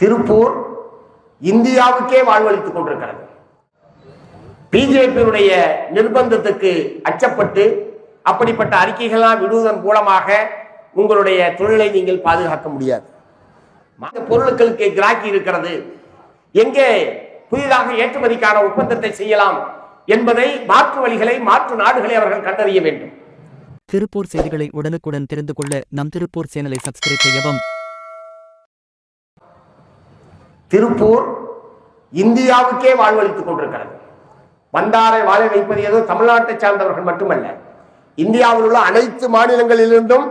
திருப்பூர் இந்தியாவுக்கே வாழ்வளித்துக் கொண்டிருக்கிறது. பிஜேபியினுடைய நிர்பந்தத்துக்கு அச்சப்பட்டு அப்படிப்பட்ட அறிக்கைகள்லாம் விடுவதன் மூலமாக உங்களுடைய தொழிலை நீங்கள் பாதுகாக்க முடியாது. பொருட்களுக்கு கிராக்கி இருக்கிறது. எங்கே புதிதாக ஏற்றுமதிக்கான ஒப்பந்தத்தை செய்யலாம் என்பதை மாற்று வழிகளை மாற்று நாடுகளை அவர்கள் கண்டறிய வேண்டும். திருப்பூர் செய்திகளை உடனுக்குடன் தெரிந்து கொள்ள நம் திருப்பூர் சேனலை சப்ஸ்கிரைப் செய்யவும் திருப்பூர் இந்தியாவுக்கே வாழ்வளித்துக் கொண்டிருக்கிறது. வந்தாரை வாழ வைப்பது ஏதோ தமிழ்நாட்டை சார்ந்தவர்கள் மட்டுமல்ல இந்தியாவில் உள்ள அனைத்து மாநிலங்களிலிருந்தும்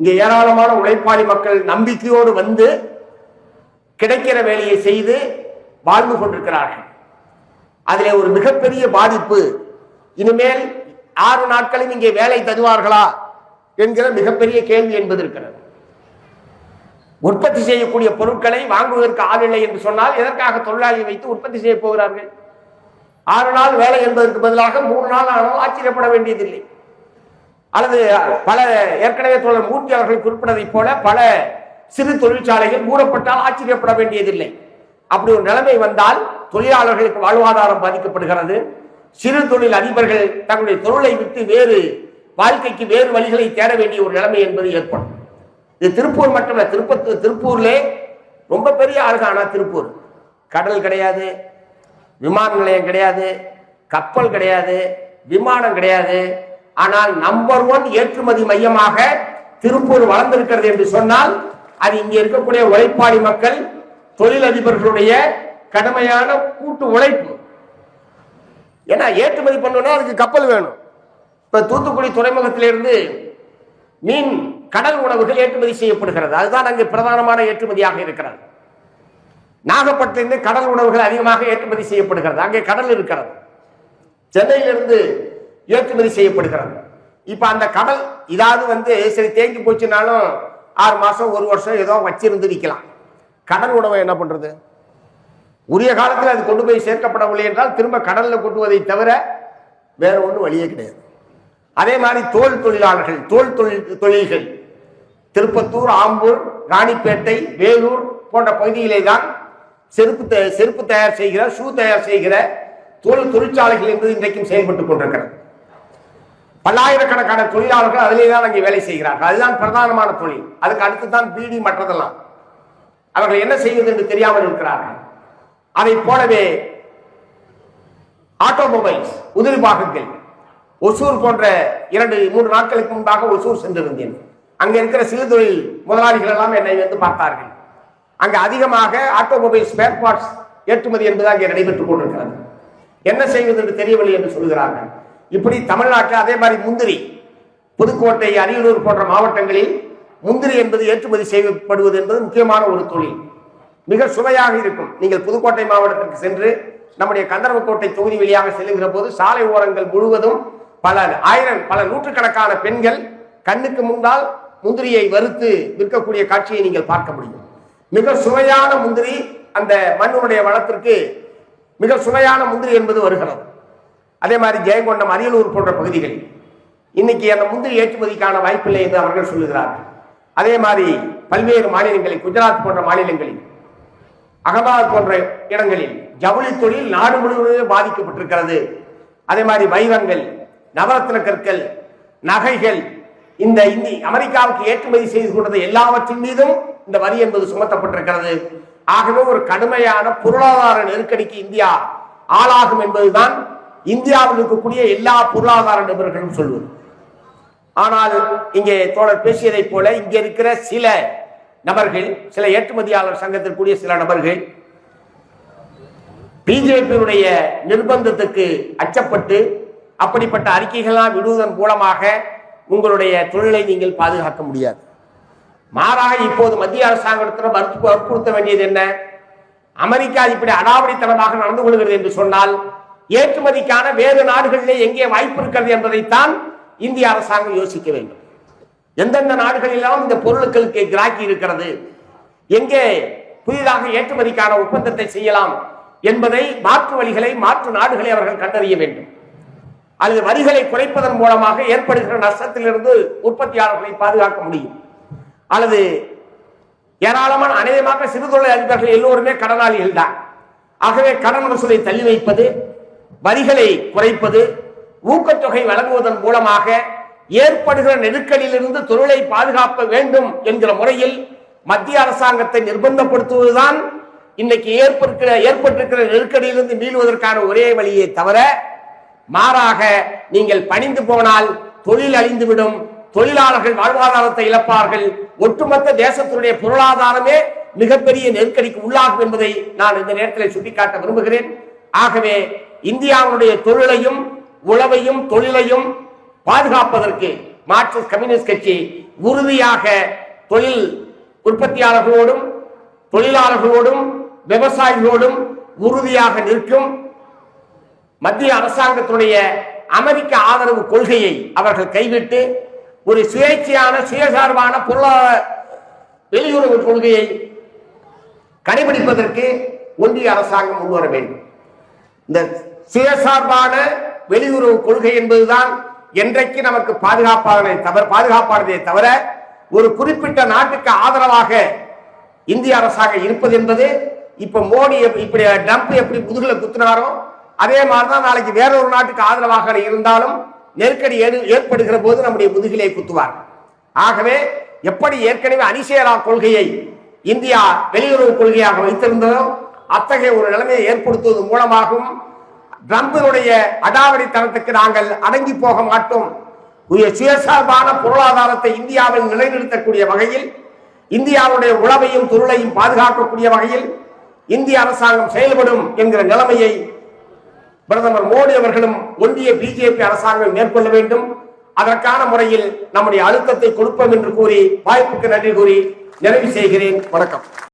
இங்கே ஏராளமான உழைப்பாளி மக்கள் நம்பிக்கையோடு வந்து கிடைக்கிற வேலையை செய்து வாழ்ந்து கொண்டிருக்கிறார்கள். அதில் ஒரு மிகப்பெரிய பாதிப்பு இனிமேல் ஆறு நாட்களும் இங்கே வேலை தருவார்களா என்கிற மிகப்பெரிய கேள்வி என்பது இருக்கிறது. உற்பத்தி செய்யக்கூடிய பொருட்களை வாங்குவதற்கு ஆள் இல்லை என்று சொன்னால் எதற்காக தொழிலாளியை வைத்து உற்பத்தி செய்ய போகிறார்கள்? ஆறு நாள் வேலை என்பதற்கு பதிலாக மூணு நாள் ஆனால் ஆச்சரியப்பட வேண்டியதில்லை. அல்லது பல ஏற்கனவே தோழர் மூர்த்தி அவர்கள் குறிப்பிட்டதைப் போல பல சிறு தொழிற்சாலைகள் மூடப்பட்டால் ஆச்சரியப்பட வேண்டியதில்லை. அப்படி ஒரு நிலைமை வந்தால் தொழிலாளர்களுக்கு வாழ்வாதாரம் பாதிக்கப்படுகிறது. சிறு தொழில் அதிபர்கள் தங்களுடைய தொழிலை விட்டு வேறு வாழ்க்கைக்கு வேறு வழிகளை தேட வேண்டிய ஒரு நிலைமை என்பது ஏற்படும். இது திருப்பூர் மட்டுமல்ல திருப்பத்தூர் திருப்பூர்லே ரொம்ப பெரிய ஆளுகானா திருப்பூர். கடல் கிடையாது விமான நிலையம் கிடையாது கப்பல் கிடையாது விமானம் கிடையாது. ஆனால் நம்பர் ஒன் ஏற்றுமதி மையமாக திருப்பூர் வளர்ந்திருக்கிறது என்று சொன்னால் அது இங்கே இருக்கக்கூடிய உழைப்பாளி மக்கள் தொழிலதிபர்களுடைய கடுமையான கூட்டு உழைப்பு. ஏன்னா ஏற்றுமதி பண்ணணும்னா அதுக்கு கப்பல் வேணும். இப்ப தூத்துக்குடி துறைமுகத்திலிருந்து மீன் கடல் உணவுகள் ஏற்றுமதி செய்யப்படுகிறது. அதுதான் அங்கு பிரதானமான ஏற்றுமதியாக இருக்கிறது. நாகப்பட்டிலிருந்து கடல் உணவுகள் அதிகமாக ஏற்றுமதி செய்யப்படுகிறது. அங்கே கடல் இருக்கிறது. சென்னையிலிருந்து ஏற்றுமதி செய்யப்படுகிறது. இப்ப அந்த கடல் இதாவது வந்து சரி தேங்கி போச்சுனாலும் ஆறு மாசம் ஒரு வருஷம் ஏதோ வச்சிருந்து நிற்கலாம் கடல் உணவை என்ன பண்றது? உரிய காலத்தில் அது கொண்டு போய் சேர்க்கப்படவில்லை என்றால் திரும்ப கடல்ல கொட்டுவதை தவிர வேற ஒன்றும் வழியே கிடையாது. அதே மாதிரி தோல் தொழிலாளர்கள் தோல் தொழில் தொழில்கள். திருப்பத்தூர் ஆம்பூர் ராணிப்பேட்டை வேலூர் போன்ற பகுதியிலே தான் செருப்பு த செருப்பு தயார் செய்கிற ஷூ தயார் செய்கிற தோல் தொழிற்சாலைகள் என்பது இன்றைக்கும் செயல்பட்டுக் கொண்டிருக்கிறது. பல்லாயிரக்கணக்கான தொழிலாளர்கள் அதிலே தான் அங்கே வேலை செய்கிறார்கள். அதுதான் பிரதானமான தொழில். அதுக்கு அடுத்து தான் பீடி மற்றதெல்லாம். அவர்கள் என்ன செய்வது என்று தெரியாமல் இருக்கிறார்கள். அதை போலவே ஆட்டோமொபைல்ஸ் உதிரி பாகங்கள். ஒசூர் போன்ற இரண்டு மூன்று நாட்களுக்கு முன்பாக ஒசூர் சென்றிருந்தேன். அங்க இருக்கிற சிறு தொழில் முதலாளிகள் எல்லாம் என்னை வந்து பார்த்தார்கள். அங்க அதிகமாக ஆட்டோமொபைல் ஸ்பேர் பார்ட்ஸ் ஏற்றுமதி என்பது அங்கே நடைபெற்றுக் கொண்டிருக்கிறது. என்ன செய்வது என்று தெரியவில்லை என்று சொல்கிறார்கள் இப்படி தமிழ்நாட்டில் அதே மாதிரி முந்திரி புதுக்கோட்டை அரியலூர் போன்ற மாவட்டங்களில் முந்திரி என்பது ஏற்றுமதி செய்யப்படுவது என்பது முக்கியமான ஒரு தொழில். மிக சுவையாக இருக்கும். நீங்கள் புதுக்கோட்டை மாவட்டத்திற்கு சென்று நம்முடைய கந்தர்வக்கோட்டை தொகுதி வழியாக செல்லுகிற போது சாலை ஓரங்கள் முழுவதும் பல ஆயிரம் பல நூற்றுக்கணக்கான பெண்கள் கண்ணுக்கு முன்னால் முந்திரியை வறுத்து விற்கக்கூடிய காட்சியை நீங்கள் பார்க்க முடியும். மிக சுவையான முந்திரி அந்த மண்ணுடைய வளத்திற்கு மிக சுவையான முந்திரி என்பது வருகிறது. அதே மாதிரி ஜெயங்கொண்டம் அரியலூர் போன்ற பகுதிகளில் இன்னைக்கு அந்த முந்திரி ஏற்றுமதிக்கான வாய்ப்பில்லை என்று அவர்கள் சொல்லுகிறார்கள். அதே மாதிரி பல்வேறு மாநிலங்களில் குஜராத் போன்ற மாநிலங்களில் அகமதாபாத் போன்ற இடங்களில் ஜவுளி தொழில் நாடு முழுவதும் பாதிக்கப்பட்டிருக்கிறது. அதே மாதிரி வைரங்கள் நவரத்ன கற்கள் நகைகள் இந்த இந்தி அமெரிக்காவுக்கு ஏற்றுமதி செய்து கொண்டது எல்லாவற்றின் மீதும் இந்த வரி என்பது சுமத்தப்பட்டிருக்கிறது. ஆகவே ஒரு கடுமையான பொருளாதார நெருக்கடிக்கு இந்தியா ஆளாகும் என்பதுதான் இந்தியாவில் இருக்கக்கூடிய எல்லா பொருளாதார நிபுணர்களும் சொல்வது. ஆனால் இங்கே தோழர் பேசியதைப் போல இங்கே இருக்கிற சில நபர்கள் சில ஏற்றுமதியாளர் சங்கத்திற்குரிய சில நபர்கள் பிஜேபியினுடைய நிர்பந்தத்துக்கு அச்சப்பட்டு அப்படிப்பட்ட அறிக்கைகள்லாம் விடுவதன் மூலமாக உங்களுடைய தொழிலை நீங்கள் பாதுகாக்க முடியாது. மாறாக இப்போது மத்திய அரசாங்கத்தில் வற்புறுத்த வேண்டியது என்ன? அமெரிக்கா இப்படி அடாவடித்தனமாக நடந்து கொள்கிறது என்று சொன்னால் ஏற்றுமதிக்கான வேறு நாடுகளிலே எங்கே வாய்ப்பு இருக்கிறது என்பதைத்தான் இந்திய அரசாங்கம் யோசிக்க வேண்டும். எந்தெந்த நாடுகளிலும் இந்த பொருட்களுக்கு கிராக்கி இருக்கிறது? எங்கே புதிதாக ஏற்றுமதிக்கான ஒப்பந்தத்தை செய்யலாம் என்பதை மாற்று வழிகளை மாற்று நாடுகளை அவர்கள் கண்டறிய வேண்டும். அல்லது வரிகளை குறைப்பதன் மூலமாக ஏற்படுகிற நஷ்டத்திலிருந்து உற்பத்தியாளர்களை பாதுகாக்க முடியும். அல்லது ஏராளமான அநேகமாக சிறு தொழில் அதிபர்கள் எல்லோருமே கடனாளிகள் தான் ஆகவே கடன் வசூலை தள்ளி வைப்பது வரிகளை குறைப்பது ஊக்கத்தொகை வழங்குவதன் மூலமாக ஏற்படுகிற நெருக்கடியிலிருந்து தொழிலை பாதுகாக்க வேண்டும் என்கிற முறையில் மத்திய அரசாங்கத்தை நிர்பந்தப்படுத்துவதுதான் இன்னைக்கு ஏற்பட்டிருக்கிற ஏற்பட்டிருக்கிற நெருக்கடியிலிருந்து மீளுவதற்கான ஒரே வழியை தவிர மாறாக நீங்கள் பணிந்து போனால் தொழில் அழிந்துவிடும். தொழிலாளர்கள் வாழ்வாதாரத்தை இழப்பார்கள். ஒட்டுமொத்த தேசத்தினுடைய பொருளாதாரமே மிகப்பெரிய நெருக்கடிக்கு உள்ளாகும் என்பதை நான் இந்த நேரத்தில் சுட்டிக்காட்ட விரும்புகிறேன். ஆகவே இந்தியாவுடைய தொழிலையும் உழவையும் தொழிலையும் பாதுகாப்பதற்கு மார்க்சிஸ்ட் கம்யூனிஸ்ட் கட்சி உறுதியாக தொழில் உற்பத்தியாளர்களோடும் தொழிலாளர்களோடும் விவசாயிகளோடும் உறுதியாக நிற்கும். மத்திய அரசாங்கத்துடைய அமெரிக்க ஆதரவு கொள்கையை அவர்கள் கைவிட்டு ஒரு சுயேட்சையான சுயசார்பான பொருளாதார வெளியுறவு கொள்கையை கடைபிடிப்பதற்கு ஒன்றிய அரசாங்கம் முன்வர வேண்டும். இந்த சுயசார்பான வெளியுறவு கொள்கை என்பதுதான் என்றைக்கு நமக்கு பாதுகாப்பானதை தவிர பாதுகாப்பானதை தவிர ஒரு குறிப்பிட்ட நாட்டுக்கு ஆதரவாக இந்திய அரசாங்கம் இருப்பது என்பது இப்ப மோடி எப்படி- இப்படி ட்ரம்ப் எப்படி முதுகுல குத்துனாரோ அதே மாதிரிதான் நாளைக்கு வேற ஒரு நாட்டுக்கு ஆதரவாக இருந்தாலும் நெருக்கடி ஏற்படுகிற போது நம்முடைய முதுகிலே குத்துவார். ஆகவே எப்படி ஏற்கனவே அணிசேரா கொள்கையை இந்தியா வெளியுறவு கொள்கையாக வைத்திருந்ததோ அத்தகைய ஒரு நிலைமையை ஏற்படுத்துவதன் மூலமாகவும் ட்ரம்பினுடைய அடாவடித்தனத்துக்கு நாங்கள் அடங்கி போக மாட்டோம். சுயசார்பான பொருளாதாரத்தை இந்தியாவில் நிலைநிறுத்தக்கூடிய வகையில் இந்தியாவுடைய உளவையும் தொழிலையும் பாதுகாக்கக்கூடிய வகையில் இந்திய அரசாங்கம் செயல்படும் என்கிற நிலைமையை பிரதமர் மோடி அவர்களும் ஒன்றிய பிஜேபி அரசாங்கம் மேற்கொள்ள வேண்டும். அதற்கான முறையில் நம்முடைய அழுத்தத்தை கொடுப்போம் என்று கூறி வாய்ப்புக்கு நன்றி கூறி நிறைவு செய்கிறேன். வணக்கம்.